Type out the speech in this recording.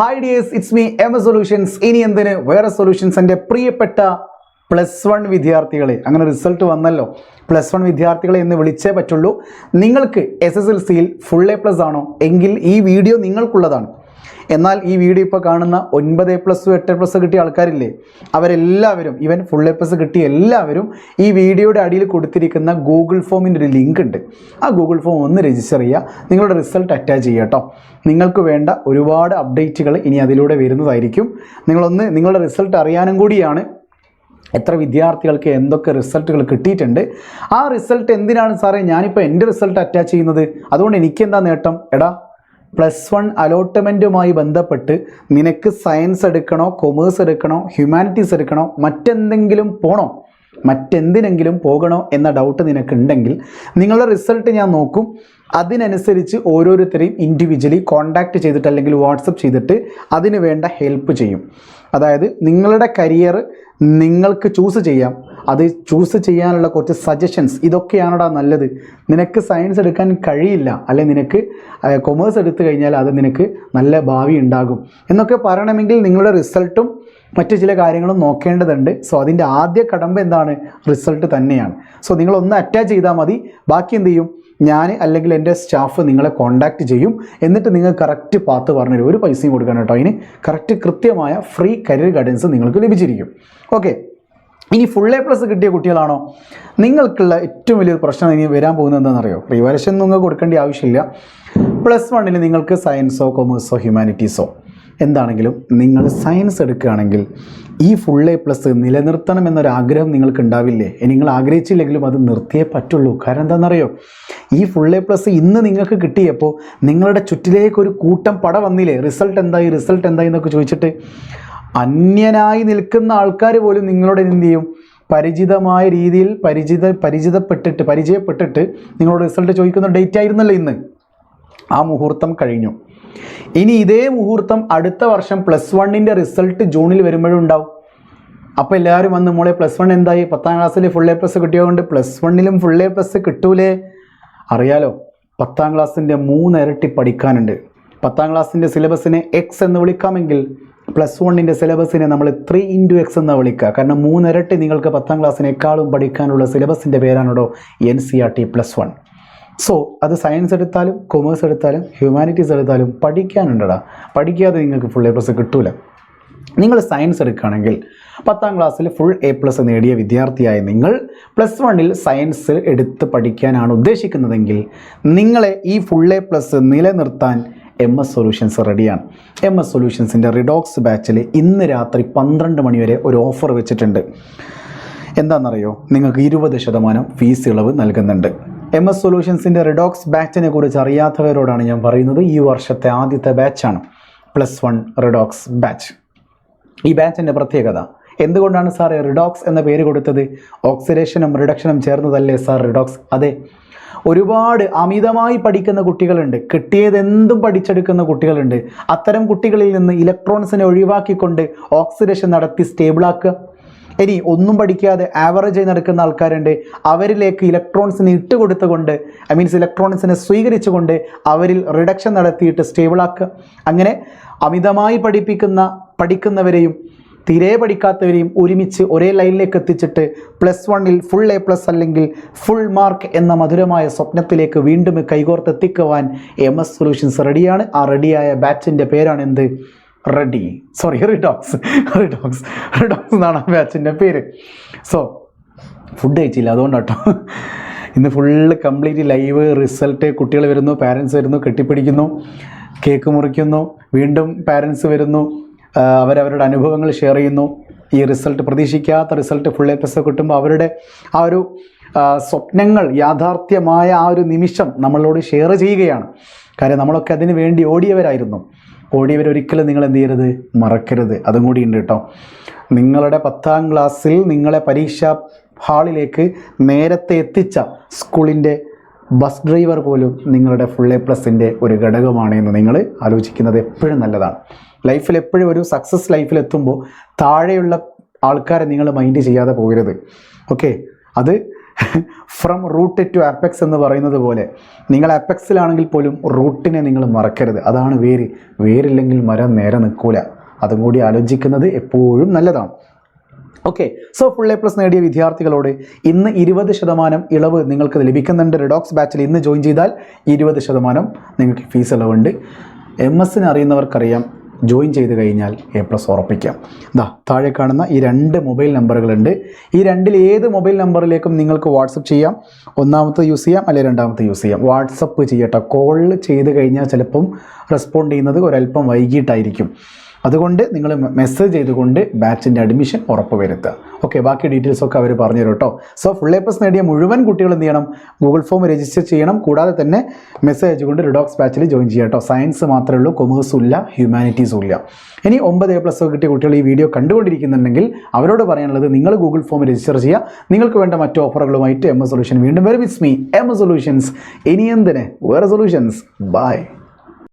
Hi dears it's me M solutions ഇനി എന്തിന്? വേറെ സൊല്യൂഷൻസ് എന്റെ പ്രിയപ്പെട്ട പ്ലസ് വൺ വിദ്യാർത്ഥികളെ. അങ്ങനെ റിസൾട്ട് വന്നല്ലോ. പ്ലസ് വൺ വിദ്യാർത്ഥികളെ എന്ന് വിളിച്ചേ പറ്റുള്ളൂ. നിങ്ങൾക്ക് എസ് എസ് എൽ സിയിൽ ഫുൾ എ പ്ലസ് ആണോ? എങ്കിൽ ഈ വീഡിയോ നിങ്ങൾക്കുള്ളതാണ്. എന്നാൽ ഈ വീഡിയോ ഇപ്പോൾ കാണുന്ന ഒൻപത് എ പ്ലസ് എട്ട് പ്ലസ് കിട്ടിയ ആൾക്കാരില്ലേ അവരെല്ലാവരും ഇവൻ ഫുൾ എ പ്ലസ് കിട്ടിയ എല്ലാവരും ഈ വീഡിയോയുടെ അടിയിൽ കൊടുത്തിരിക്കുന്ന ഗൂഗിൾ ഫോമിന്റെ ഒരു ലിങ്ക് ഉണ്ട്. ആ ഗൂഗിൾ ഫോം ഒന്ന് രജിസ്റ്റർ ചെയ്യുക. നിങ്ങളുടെ റിസൾട്ട് അറ്റാച്ച് ചെയ്യുക കേട്ടോ നിങ്ങൾക്ക് വേണ്ട ഒരുപാട് അപ്ഡേറ്റുകൾ ഇനി അതിലൂടെ വരുന്നതായിരിക്കും. നിങ്ങളൊന്ന് നിങ്ങളുടെ റിസൾട്ട് അറിയാനും കൂടിയാണ് എത്ര വിദ്യാർത്ഥികൾക്ക് എന്തൊക്കെ റിസൾട്ടുകൾ കിട്ടിയിട്ടുണ്ട്. ആ റിസൾട്ട് എന്തിനാണ് സാറേ ഞാനിപ്പോൾ എന്റെ റിസൾട്ട് അറ്റാച്ച് ചെയ്യുന്നത്? അതുകൊണ്ട് എനിക്കെന്താ നേട്ടം? എടാ പ്ലസ് വൺ അലോട്ട്മെന്റുമായി ബന്ധപ്പെട്ട് നിനക്ക് സയൻസ് എടുക്കണോ കൊമേഴ്സ് എടുക്കണോ ഹ്യൂമാനിറ്റീസ് എടുക്കണോ മറ്റെന്തെങ്കിലും പോണോ മറ്റെന്തിനെങ്കിലും പോകണോ എന്ന ഡൗട്ട് നിനക്കുണ്ടെങ്കിൽ നിങ്ങളുടെ റിസൾട്ട് ഞാൻ നോക്കും. അതിനനുസരിച്ച് ഓരോരുത്തരെയും ഇൻഡിവിജ്വലി കോൺടാക്റ്റ് ചെയ്തിട്ട് അല്ലെങ്കിൽ വാട്സപ്പ് ചെയ്തിട്ട് അതിന് വേണ്ട ഹെൽപ്പ് ചെയ്യും. അതായത് നിങ്ങളുടെ കരിയർ നിങ്ങൾക്ക് ചൂസ് ചെയ്യാം. അത് ചൂസ് ചെയ്യാനുള്ള കുറച്ച് സജഷൻസ് ഇതൊക്കെയാണടാ നല്ലത്. നിനക്ക് സയൻസ് എടുക്കാൻ കഴിയില്ല അല്ലെ നിനക്ക് കൊമേഴ്സ് എടുത്തു കഴിഞ്ഞാൽ അത് നിനക്ക് നല്ല ഭാവി ഉണ്ടാകും. എന്നൊക്കെ പറയണമെങ്കിൽ നിങ്ങളുടെ റിസൾട്ടും മറ്റു ചില കാര്യങ്ങളും നോക്കേണ്ടതുണ്ട്. സോ അതിന്റെ ആദ്യ കടമ്പ എന്താണ്? റിസൾട്ട് തന്നെയാണ്. സോ നിങ്ങളൊന്ന് അറ്റാച്ച് ചെയ്താൽ മതി. ബാക്കി എന്ത് ചെയ്യും? ഞാൻ അല്ലെങ്കിൽ എന്റെ സ്റ്റാഫ് നിങ്ങളെ കോൺടാക്റ്റ് ചെയ്യും. എന്നിട്ട് നിങ്ങൾ കറക്റ്റ് പാത്ത് പറഞ്ഞുതരും. ഒരു പൈസയും കൊടുക്കണം കേട്ടോ. അതിന് കറക്റ്റ് കൃത്യമായ ഫ്രീ കരിയർ ഗൈഡൻസ് നിങ്ങൾക്ക് ലഭിച്ചിരിക്കും. ഓക്കെ ഇനി ഫുൾ എ പ്ലസ് കിട്ടിയ കുട്ടികളാണോ? നിങ്ങൾക്കുള്ള ഏറ്റവും വലിയൊരു പ്രശ്നം ഇനി വരാൻ പോകുന്നത് എന്താണെന്നറിയോ? റിവാലേഷൻ നിങ്ങൾക്ക് കൊടുക്കേണ്ട ആവശ്യമില്ല. പ്ലസ് വണ്ണിൽ നിങ്ങൾക്ക് സയൻസോ കൊമേഴ്സോ ഹ്യൂമാനിറ്റീസോ എന്താണെങ്കിലും നിങ്ങൾ സയൻസ് എടുക്കുകയാണെങ്കിൽ ഈ ഫുൾ എ പ്ലസ് നിലനിർത്തണം എന്നൊരാഗ്രഹം നിങ്ങൾക്ക് ഉണ്ടാവില്ലേ നിങ്ങൾ ആഗ്രഹിച്ചില്ലെങ്കിലും അത് നിർത്തിയേ പറ്റുള്ളൂ. കാരണം എന്താണെന്നറിയോ? ഈ ഫുൾ എ പ്ലസ് ഇന്ന് നിങ്ങൾക്ക് കിട്ടിയപ്പോൾ നിങ്ങളുടെ ചുറ്റിലേക്ക് ഒരു കൂട്ടം പട വന്നില്ലേ? റിസൾട്ട് എന്തായി റിസൾട്ട് എന്തായി എന്നൊക്കെ ചോദിച്ചിട്ട് അന്യനായി നിൽക്കുന്ന ആൾക്കാർ പോലും നിങ്ങളോട് എന്ത് ചെയ്യും? പരിചിതമായ രീതിയിൽ പരിചിത പരിചിതപ്പെട്ടിട്ട് പരിചയപ്പെട്ടിട്ട് നിങ്ങളോട് റിസൾട്ട് ചോദിക്കുന്ന ഡേറ്റ് ആയിരുന്നല്ലോ ഇന്ന്. ആ മുഹൂർത്തം കഴിഞ്ഞു. ഇനി ഇതേ മുഹൂർത്തം അടുത്ത വർഷം പ്ലസ് വണ്ണിന്റെ റിസൾട്ട് ജൂണിൽ വരുമ്പോഴും ഉണ്ടാവും. അപ്പോൾ എല്ലാവരും വന്ന് മോളെ പ്ലസ് വൺ എന്തായി? പത്താം ക്ലാസ്സിൽ ഫുൾ എ പ്ലസ് കിട്ടിയതുകൊണ്ട് പ്ലസ് വണ്ണിലും ഫുൾ എ പ്ലസ് കിട്ടൂലേ? അറിയാലോ പത്താം ക്ലാസ്സിന്റെ മൂന്നിരട്ടി പഠിക്കാനുണ്ട്. പത്താം ക്ലാസ്സിന്റെ സിലബസിനെ എക്സ് എന്ന് വിളിക്കാമെങ്കിൽ പ്ലസ് വണ്ണിന്റെ സിലബസിനെ നമ്മൾ ത്രീ ഇന്റു എക്സ് എന്ന് വിളിക്കുക. കാരണം മൂന്നിരട്ടി നിങ്ങൾക്ക് പത്താം ക്ലാസ്സിനേക്കാളും പഠിക്കാനുള്ള സിലബസിന്റെ പേരാണോ N C R T plus one so അത് സയൻസ് എടുത്താലും കൊമേഴ്സ് എടുത്താലും ഹ്യൂമാനിറ്റീസ് എടുത്താലും പഠിക്കാനുണ്ടടാ. പഠിക്കാതെ നിങ്ങൾക്ക് ഫുൾ എ പ്ലസ് കിട്ടൂല. നിങ്ങൾ സയൻസ് എടുക്കുകയാണെങ്കിൽ പത്താം ക്ലാസ്സിൽ ഫുൾ എ പ്ലസ് നേടിയ വിദ്യാർത്ഥിയായ നിങ്ങൾ പ്ലസ് വണ്ണിൽ സയൻസ് എടുത്ത് പഠിക്കാനാണ് ഉദ്ദേശിക്കുന്നതെങ്കിൽ നിങ്ങളെ ഈ ഫുൾ എ പ്ലസ് നിലനിർത്താൻ എം എസ് സൊല്യൂഷൻസ് റെഡിയാണ് എം എസ് സൊല്യൂഷൻസിന്റെ റിഡോക്സ് ബാച്ചിൽ ഇന്ന് രാത്രി പന്ത്രണ്ട് മണിവരെ ഒരു ഓഫർ വെച്ചിട്ടുണ്ട്. എന്താണെന്നറിയോ? നിങ്ങൾക്ക് ഇരുപത് ശതമാനം ഫീസ് ഇളവ് നൽകുന്നുണ്ട്. എം എസ് സൊല്യൂഷൻസിന്റെ റിഡോക്സ് ബാച്ചിനെ കുറിച്ച് അറിയാത്തവരോടാണ് ഞാൻ പറയുന്നത് ഈ വർഷത്തെ ആദ്യത്തെ ബാച്ചാണ് പ്ലസ് വൺ റിഡോക്സ് ബാച്ച് ഈ ബാച്ചിന്റെ പ്രത്യേകത എന്തുകൊണ്ടാണ് സാർ റിഡോക്സ് എന്ന പേര് കൊടുത്തത്? ഓക്സിഡേഷനും റിഡക്ഷനും ചേർന്നതല്ലേ സാർ റിഡോക്സ് അതെ ഒരുപാട് അമിതമായി പഠിക്കുന്ന കുട്ടികളുണ്ട്. കിട്ടിയതെന്തും പഠിച്ചെടുക്കുന്ന കുട്ടികളുണ്ട്. അത്തരം കുട്ടികളിൽ നിന്ന് ഇലക്ട്രോൺസിനെ ഒഴിവാക്കിക്കൊണ്ട് ഓക്സിഡേഷൻ നടത്തി സ്റ്റേബിളാക്കുക ഇനി ഒന്നും പഠിക്കാതെ ആവറേജായി നടക്കുന്ന ആൾക്കാരുണ്ട്. അവരിലേക്ക് ഇലക്ട്രോൺസിനെ ഇട്ട് കൊടുത്തുകൊണ്ട് ഐ മീൻസ് ഇലക്ട്രോൺസിനെ സ്വീകരിച്ചുകൊണ്ട് അവരിൽ റിഡക്ഷൻ നടത്തിയിട്ട് സ്റ്റേബിളാക്കുക അങ്ങനെ അമിതമായി പഠിപ്പിക്കുന്ന പഠിക്കുന്നവരെയും തീരെ പഠിക്കാത്തവരെയും ഒരുമിച്ച് ഒരേ ലൈനിലേക്ക് എത്തിച്ചിട്ട് പ്ലസ് വണ്ണിൽ ഫുൾ എ പ്ലസ് അല്ലെങ്കിൽ ഫുൾ മാർക്ക് എന്ന മധുരമായ സ്വപ്നത്തിലേക്ക് വീണ്ടും കൈകോർത്തെത്തിക്കുവാൻ എം എസ് സൊല്യൂഷൻസ് റെഡിയാണ് ആ റെഡിയായ ബാച്ചിന്റെ പേരാണ് എന്ത്? Ready sorry Redox Redox Redox എന്നാണ് ആ ബാച്ചിന്റെ പേര്. സോ ഫുഡ് കഴിച്ചില്ല. അതുകൊണ്ടാട്ടോ. ഇന്ന് ഫുള്ള് കംപ്ലീറ്റ് ലൈവ് റിസൾട്ട് കുട്ടികൾ വരുന്നു പാരൻസ് വരുന്നു കെട്ടിപ്പിടിക്കുന്നു കേക്ക് മുറിക്കുന്നു വീണ്ടും പാരൻസ് വരുന്നു. അവരവരുടെ അനുഭവങ്ങൾ ഷെയർ ചെയ്യുന്നു. ഈ റിസൾട്ട് പ്രതീക്ഷിക്കാത്ത റിസൾട്ട് ഫുൾ എ പ്ലസ് കിട്ടുമ്പോൾ അവരുടെ ആ ഒരു സ്വപ്നങ്ങൾ യാഥാർത്ഥ്യമായ ആ ഒരു നിമിഷം നമ്മളോട് ഷെയർ ചെയ്യുകയാണ്. കാര്യം നമ്മളൊക്കെ അതിന് വേണ്ടി ഓടിയവരായിരുന്നു. ഓടിയവരൊരിക്കലും നിങ്ങൾ എന്ത് ചെയ്യരുത്? മറക്കരുത്. അതും കൂടി ഉണ്ട് കേട്ടോ. നിങ്ങളുടെ പത്താം ക്ലാസ്സിൽ നിങ്ങളെ പരീക്ഷാ ഹാളിലേക്ക് നേരത്തെ എത്തിച്ച സ്കൂളിന്റെ ബസ് ഡ്രൈവർ പോലും നിങ്ങളുടെ ഫുൾ എ പ്ലസിന്റെ ഒരു ഘടകമാണ് എന്ന് നിങ്ങൾ ആലോചിക്കുന്നത് എപ്പോഴും നല്ലതാണ്. ലൈഫിൽ എപ്പോഴും ഒരു സക്സസ് ലൈഫിൽ എത്തുമ്പോൾ താഴെയുള്ള ആൾക്കാരെ നിങ്ങൾ മൈൻഡ് ചെയ്യാതെ പോകരുത്. ഓക്കെ അത് ഫ്രം റൂട്ട് ടു അപ്പെക്സ് എന്ന് പറയുന്നത് പോലെ നിങ്ങൾ അപ്പെക്സിലാണെങ്കിൽ പോലും റൂട്ടിനെ നിങ്ങൾ മറക്കരുത്. അതാണ് വേര്. വേരില്ലെങ്കിൽ മരം നേരെ നിൽക്കൂല. അതും കൂടി ആലോചിക്കുന്നത് എപ്പോഴും നല്ലതാണ്. Okay so full A plus നേടിയ വിദ്യാർത്ഥികളോട് ഇന്ന് ഇരുപത് ശതമാനം ഇളവ് നിങ്ങൾക്ക് ലഭിക്കുന്നുണ്ട്. റിഡോക്സ് ബാച്ചിൽ ഇന്ന് ജോയിൻ ചെയ്താൽ ഇരുപത് ശതമാനം നിങ്ങൾക്ക് ഫീസ് ഇളവുണ്ട്. എം എസിന് അറിയുന്നവർക്കറിയാം. ജോയിൻ ചെയ്ത് കഴിഞ്ഞാൽ എ പ്ലസ് ഉറപ്പിക്കാം. ദാ താഴെ കാണുന്ന ഈ രണ്ട് മൊബൈൽ നമ്പറുകളുണ്ട്. ഈ രണ്ടിൽ ഏത് മൊബൈൽ നമ്പറിലേക്കും നിങ്ങൾക്ക് വാട്സപ്പ് ചെയ്യാം. ഒന്നാമത്തെ യൂസ് ചെയ്യാം അല്ലെങ്കിൽ രണ്ടാമത്തെ യൂസ് ചെയ്യാം. വാട്സപ്പ് ചെയ്യട്ടെ. കോൾ ചെയ്ത് കഴിഞ്ഞാൽ ചിലപ്പം റെസ്പോണ്ട് ചെയ്യുന്നത് ഒരല്പം വൈകിട്ടായിരിക്കും. അതുകൊണ്ട് നിങ്ങൾ മെസ്സേജ് ചെയ്തുകൊണ്ട് ബാച്ചിന്റെ അഡ്മിഷൻ ഉറപ്പ് വരുത്തുക ഓക്കെ ബാക്കി ഡീറ്റെയിൽസ് ഒക്കെ അവർ പറഞ്ഞു തരും കേട്ടോ. സോ ഫുൾ എ പ്ലസ് നേടിയ മുഴുവൻ കുട്ടികൾ എന്ത് ചെയ്യണം? ഗൂഗിൾ ഫോം രജിസ്റ്റർ ചെയ്യണം. കൂടാതെ തന്നെ മെസ്സേജ് അയച്ചുകൊണ്ട് റിഡോക്സ് ബാച്ചിൽ ജോയിൻ ചെയ്യുക കേട്ടോ. സയൻസ് മാത്രമേ ഉള്ളൂ കൊമേഴ്സും ഇല്ല ഹ്യൂമാനിറ്റീസും ഇല്ല. ഇനി ഒമ്പത് എ പ്ലസ് കിട്ടിയ കുട്ടികൾ ഈ വീഡിയോ കണ്ടുകൊണ്ടിരിക്കുന്നുണ്ടെങ്കിൽ അവരോട് പറയാനുള്ളത് നിങ്ങൾ ഗൂഗിൾ ഫോം രജിസ്റ്റർ ചെയ്യുക. നിങ്ങൾക്ക് വേണ്ട മറ്റു ഓഫറുകളുമായിട്ട് എം എസ് സൊല്യൂഷൻ വീണ്ടും വരും. It's me M S solutions ഇനി എന്തിന്? വേറെ സൊല്യൂഷൻസ് ബൈ